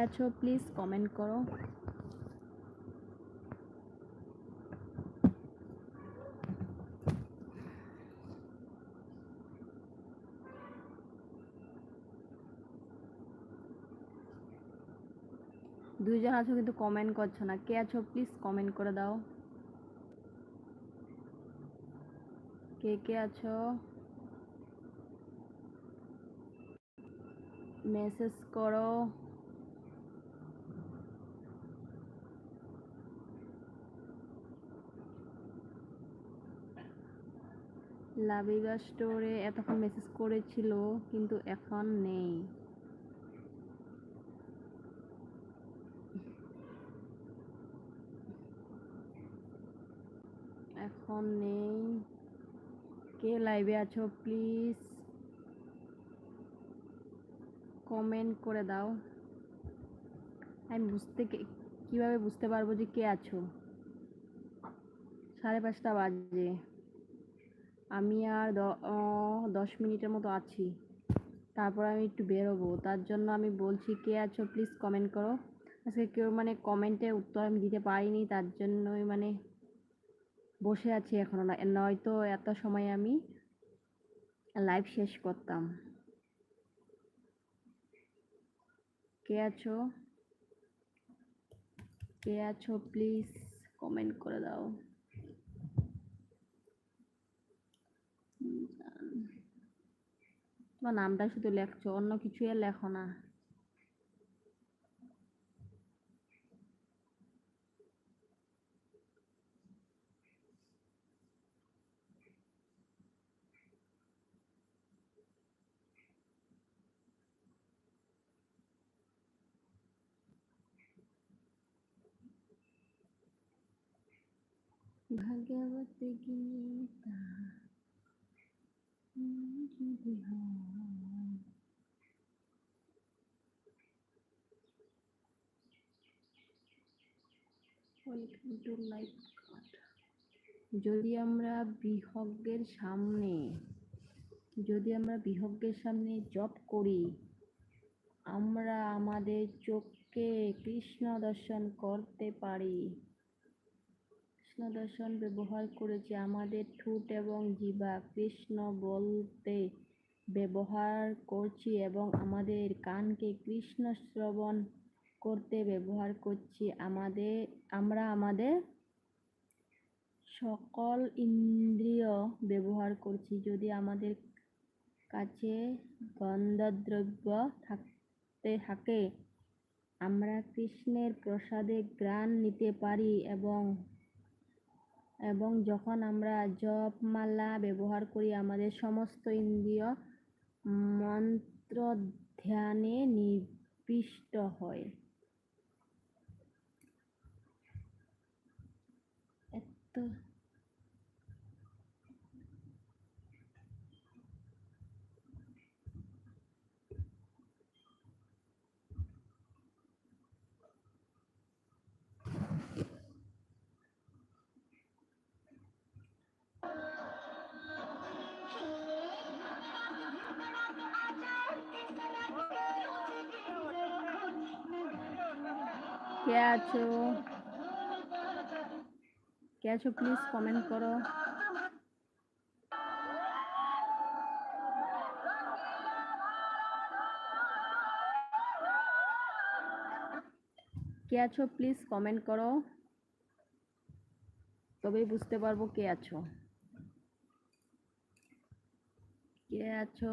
আছো please comment করো। দুইজন আছো কিন্তু কমেন্ট করছ না। কে আছো প্লিজ কমেন্ট করে দাও। কে কে আছো? মেসেজ করো। লাবিবা স্টোরে এতক্ষণ মেসেজ করেছিল, কিন্তু এখন নেই। এখন নেই। কে লাইভে আছো প্লিজ কমেন্ট করে দাও। আমি বুঝতে কীভাবে বুঝতে পারব যে কে আছো? সাড়ে পাঁচটা বাজে। আমি আর দশ মিনিটের মতো আছি। তারপর আমি একটু বেরোবো। তার জন্য আমি বলছি, কে আছো প্লিজ কমেন্ট করো। আজকে কেউ মানে কমেন্টের উত্তর আমি দিতে পারিনি, তার জন্যই মানে বসে আছি এখনও। না, নয়তো এত সময় আমি লাইভ শেষ করতাম। কে আছো? কে আছো প্লিজ কমেন্ট করে দাও। তোমার নামটা শুধু লেখছো অন্য কিছু আর লেখো না। ভগবত গীতা। যদি আমরা বিহজ্ঞের সামনে, যদি আমরা বিহজ্ঞের সামনে জপ করি, আমরা আমাদের চোখকে কৃষ্ণ দর্শন করতে পারি। কৃষ্ণ দর্শন ব্যবহার করেছি আমাদের ঠোঁট এবং জিহ্বা কৃষ্ণ বলতে ব্যবহার করছি এবং আমাদের কানকে কৃষ্ণ শ্রবণ করতে ব্যবহার করছি। আমাদের, আমরা আমাদের সকল ইন্দ্রিয় ব্যবহার করছি। যদি আমাদের কাছে গন্ধদ্রব্য থাকতে থাকে, আমরা কৃষ্ণের প্রসাদে গ্রাণ নিতে পারি এবং এবং যখন আমরা জপমালা ব্যবহার করি আমাদের সমস্ত ইন্দ্রিয় মন্ত্র ধ্যানে নিবিষ্ট হয়। এত কে আছো? কে আছো? প্লিজ কমেন্ট করো। কে আছো? প্লিজ কমেন্ট করো। তবেই বুঝতে পারব কে আছো। কে আছো?